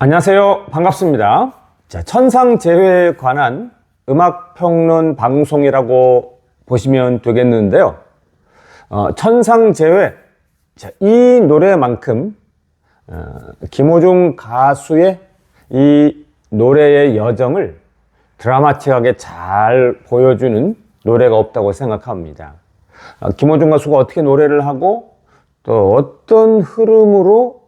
안녕하세요. 반갑습니다. 자, 천상 재회에 관한 음악 평론 방송이라고 보시면 되겠는데요. 어, 천상 재회. 자, 이 노래만큼, 어, 김호중 가수의 이 노래의 여정을 드라마틱하게 잘 보여주는 노래가 없다고 생각합니다. 어, 김호중 가수가 어떻게 노래를 하고 또 어떤 흐름으로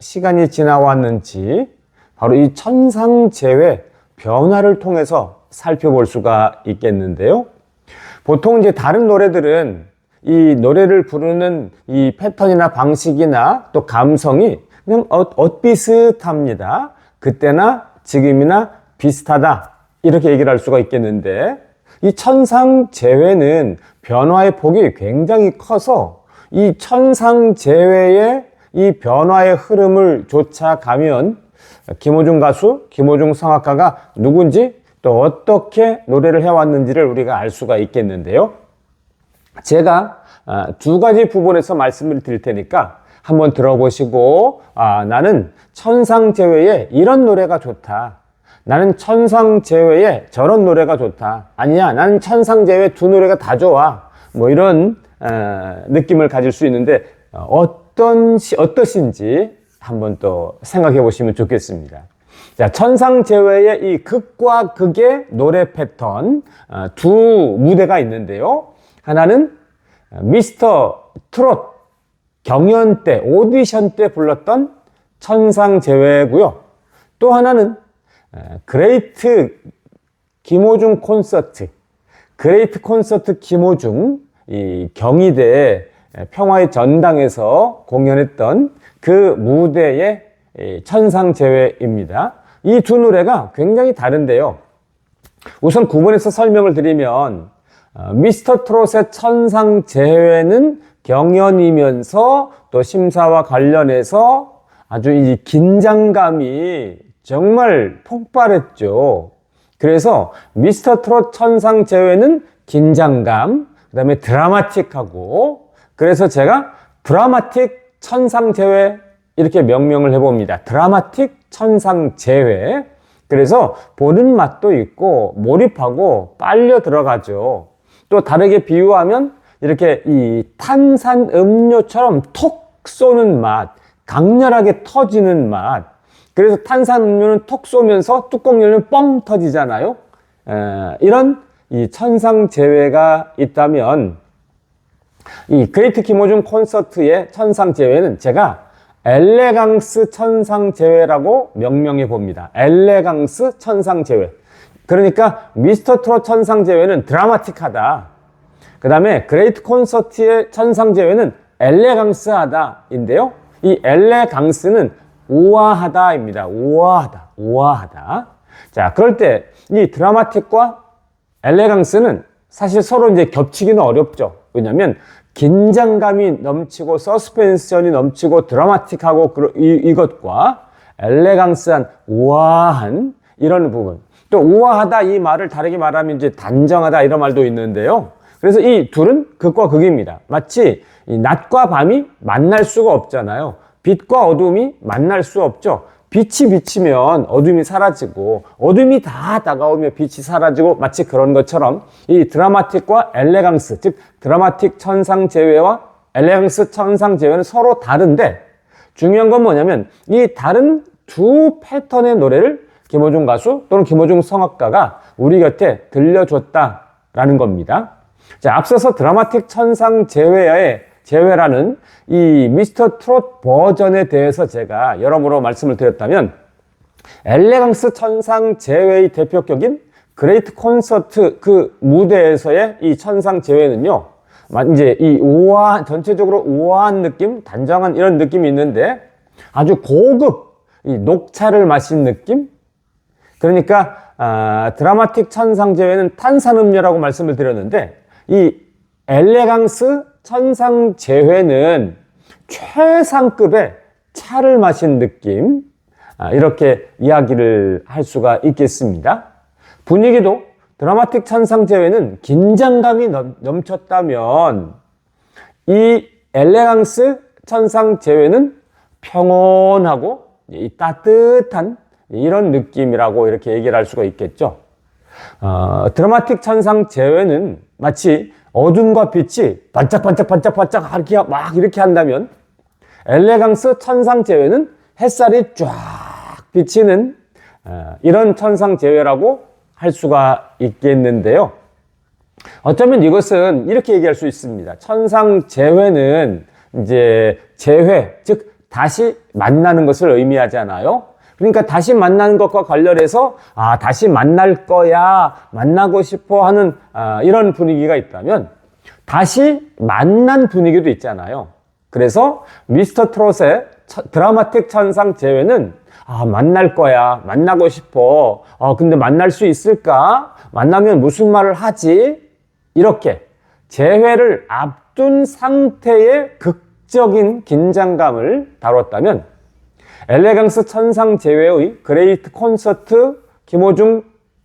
시간이 지나왔는지 바로 이 천상재회 변화를 통해서 살펴볼 수가 있겠는데요. 보통 이제 다른 노래들은 이 노래를 부르는 이 패턴이나 방식이나 또 감성이 그냥 엇, 엇비슷합니다. 그때나 지금이나 비슷하다. 이렇게 얘기를 할 수가 있겠는데 이 천상재회는 변화의 폭이 굉장히 커서 이 천상재회의 이 변화의 흐름을 쫓아가면 김호중 가수, 김호중 성악가가 누군지 또 어떻게 노래를 해왔는지를 우리가 알 수가 있겠는데요. 제가 아, 두 가지 부분에서 말씀을 드릴 테니까 한번 들어보시고 아, 나는 천상재회에 이런 노래가 좋다. 나는 천상재회에 저런 노래가 좋다. 아니야, 나는 천상재회 두 노래가 다 좋아. 뭐 이런 어, 느낌을 가질 수 있는데 어, 어떤 시, 어떠신지 한번 또 생각해 보시면 좋겠습니다. 자, 천상재회의 이 극과 극의 노래 패턴 어, 두 무대가 있는데요. 하나는 미스터 트롯 경연 때 오디션 때 불렀던 천상재회고요. 또 하나는 어, 그레이트 김호중 콘서트 그레이트 콘서트 김호중 이 경희대 평화의 전당에서 공연했던 그 무대의 천상재회입니다. 이 두 노래가 굉장히 다른데요. 우선 구분해서 설명을 드리면 어, 미스터 트롯의 천상재회는 경연이면서 또 심사와 관련해서 아주 이 긴장감이 정말 폭발했죠. 그래서 미스터 트롯 천상재회는 긴장감, 그 다음에 드라마틱하고 그래서 제가 드라마틱 천상재회 이렇게 명명을 해봅니다. 드라마틱 천상재회. 그래서 보는 맛도 있고 몰입하고 빨려 들어가죠. 또 다르게 비유하면 이렇게 이 탄산 음료처럼 톡 쏘는 맛, 강렬하게 터지는 맛. 그래서 탄산 음료는 톡 쏘면서 뚜껑 열면 뻥 터지잖아요. 에, 이런 이 천상 재회가 있다면 이 그레이트 김호중 콘서트의 천상재회는 제가 엘레강스 천상재회라고 명명해 봅니다. 엘레강스 천상재회. 그러니까 미스터 트롯 천상재회는 드라마틱하다. 그 다음에 그레이트 콘서트의 천상재회는 엘레강스하다인데요. 이 엘레강스는 우아하다입니다. 우아하다. 우아하다. 자, 그럴 때 이 드라마틱과 엘레강스는 사실 서로 이제 겹치기는 어렵죠. 왜냐면 긴장감이 넘치고 서스펜션이 넘치고 드라마틱하고 이것과 엘레강스한 우아한 이런 부분. 또 우아하다 이 말을 다르게 말하면 이제 단정하다 이런 말도 있는데요. 그래서 이 둘은 극과 극입니다. 마치 낮과 밤이 만날 수가 없잖아요. 빛과 어둠이 만날 수 없죠. 빛이 비치면 어둠이 사라지고 어둠이 다 다가오면 빛이 사라지고 마치 그런 것처럼 이 드라마틱과 엘레강스 즉 드라마틱 천상재회와 엘레강스 천상재회는 서로 다른데 중요한 건 뭐냐면 이 다른 두 패턴의 노래를 김호중 가수 또는 김호중 성악가가 우리 곁에 들려줬다라는 겁니다. 자, 앞서서 드라마틱 천상재회의 제외라는 이 미스터 트롯 버전에 대해서 제가 여러모로 말씀을 드렸다면 엘레강스 천상 제외의 대표격인 그레이트 콘서트 그 무대에서의 이 천상 제외는요. 이제 이 우아 전체적으로 우아한 느낌, 단정한 이런 느낌이 있는데 아주 고급 이 녹차를 마신 느낌. 그러니까 아, 드라마틱 천상 제외는 탄산음료라고 말씀을 드렸는데 이 엘레강스 천상 재회는 최상급의 차를 마신 느낌 아, 이렇게 이야기를 할 수가 있겠습니다. 분위기도 드라마틱 천상 재회는 긴장감이 넘 쳤다면 이 엘레강스 천상 재회는 평온하고 이 따뜻한 이런 느낌이라고 이렇게 얘기를 할 수가 있겠죠. 어, 드라마틱 천상 제외는 마치 어둠과 빛이 반짝반짝반짝반짝 이렇게 막 이렇게 한다면 엘레강스 천상 제외는 햇살이 쫙 비치는 어, 이런 천상 제외라고 할 수가 있겠는데요. 어쩌면 이것은 이렇게 얘기할 수 있습니다. 천상 재회는 이제 재회, 즉 다시 만나는 것을 의미하잖아요. 그러니까 다시 만나는 것과 관련해서 아 다시 만날 거야, 만나고 싶어 하는 아, 이런 분위기가 있다면 다시 만난 분위기도 있잖아요. 그래서 미스터 트롯의 처- 드라마틱 천상 재회는 아 만날 거야, 만나고 싶어. 어 근데 만날 수 있을까? 만나면 무슨 말을 하지? 이렇게 재회를 앞둔 상태의 극적인 긴장감을 다뤘다면 엘레강스 천상 제외의 그레이트 콘서트 김호중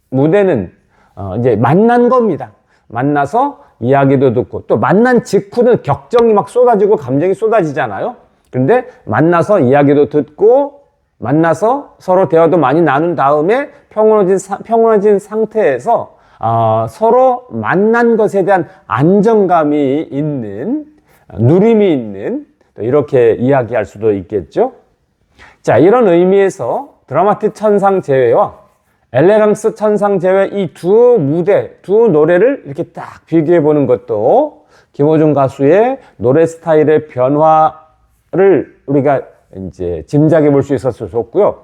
무대는 어, 이제 만난 겁니다. 만나서 이야기도 듣고 또 만난 직후는 격정이 막 쏟아지고 감정이 쏟아지잖아요. 그런데 만나서 이야기도 듣고 만나서 서로 대화도 많이 나눈 다음에 평온해진, 사- 평온해진 상태에서 어, 서로 만난 것에 대한 안정감이 있는 어, 누림이 있는 또 이렇게 이야기할 수도 있겠죠. 자, 이런 의미에서 드라마틱 천상 제외와 엘레강스 천상 제외 이 두 무대, 두 노래를 이렇게 딱 비교해 보는 것도 김호중 가수의 노래 스타일의 변화를 우리가 이제 짐작해 볼 수 있어서 좋고요.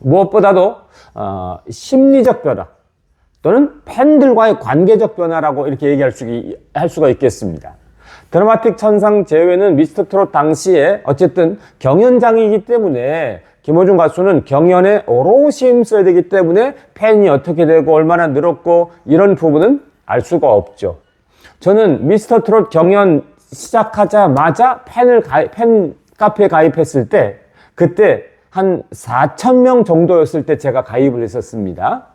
무엇보다도 어, 심리적 변화 또는 팬들과의 관계적 변화라고 이렇게 얘기할 수, 할 수가 있겠습니다. 드라마틱 천상 제외는 미스터 트롯 당시에 어쨌든 경연장이기 때문에 김호중 가수는 경연에 오롯이 힘써야 되기 때문에 팬이 어떻게 되고 얼마나 늘었고 이런 부분은 알 수가 없죠. 저는 미스터 트롯 경연 시작하자마자 팬을 가입, 팬 카페에 가입했을 때 그때 한 4천 명 정도였을 때 제가 가입을 했었습니다.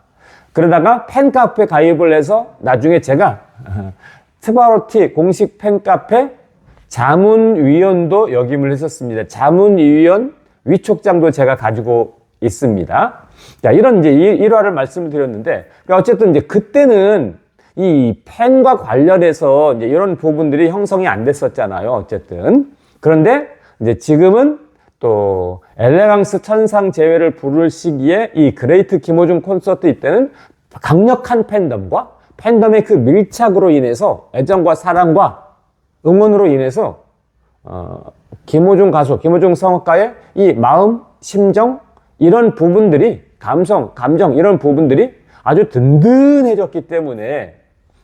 그러다가 팬카페 가입을 해서 나중에 제가 트바로티 공식 팬카페 자문위원도 역임을 했었습니다. 자문위원 위촉장도 제가 가지고 있습니다. 자, 이런 이제 일- 일화를 말씀을 드렸는데, 그러니까 어쨌든 이제 그때는 이 팬과 관련해서 이제 이런 부분들이 형성이 안 됐었잖아요. 어쨌든. 그런데 이제 지금은 또 엘레강스 천상 제외를 부를 시기에 이 그레이트 김호중 콘서트 이때는 강력한 팬덤과 팬덤의 그 밀착으로 인해서 애정과 사랑과 응원으로 인해서 어, 김호중 가수, 김호중 성악가의 이 마음, 심정 이런 부분들이 감성, 감정 이런 부분들이 아주 든든해졌기 때문에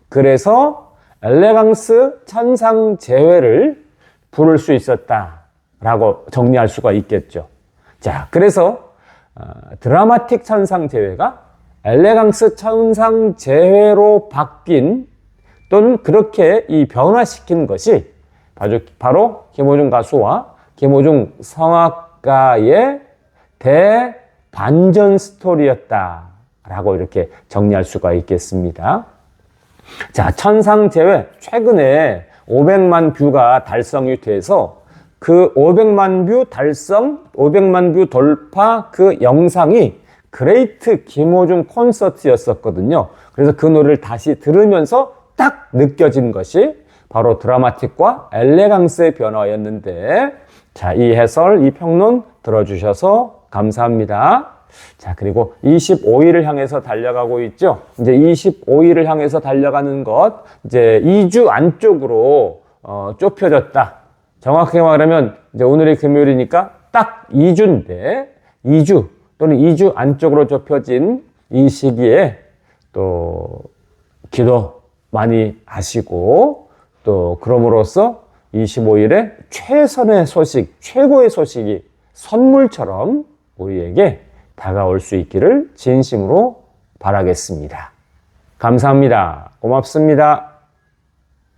그래서 엘레강스 천상 제외를 부를 수 있었다라고 정리할 수가 있겠죠. 자, 그래서 어, 드라마틱 천상 제외가 엘레강스 천상 제외로 바뀐 또는 그렇게 이 변화시킨 것이 바로, 바로 김호중 가수와 김호중 성악가의 대반전 스토리였다라고 이렇게 정리할 수가 있겠습니다. 자, 천상제외 최근에 500만 뷰가 달성이 돼서 그 500만 뷰 달성, 500만 뷰 돌파 그 영상이 그레이트 김호중 콘서트였었거든요. 그래서 그 노래를 다시 들으면서 딱 느껴진 것이 바로 드라마틱과 엘레강스의 변화였는데 자, 이 해설, 이 평론 들어주셔서 감사합니다. 자, 그리고 25일을 향해서 달려가고 있죠. 이제 25일을 향해서 달려가는 것, 이제 2주 안쪽으로 어, 좁혀졌다. 정확하게 말하면 이제 오늘이 금요일이니까 딱 2주인데 2주 또는 2주 안쪽으로 좁혀진 이 시기에 또 기도 많이 하시고 또 그럼으로써 25일에 최선의 소식, 최고의 소식이 선물처럼 우리에게 다가올 수 있기를 진심으로 바라겠습니다. 감사합니다. 고맙습니다.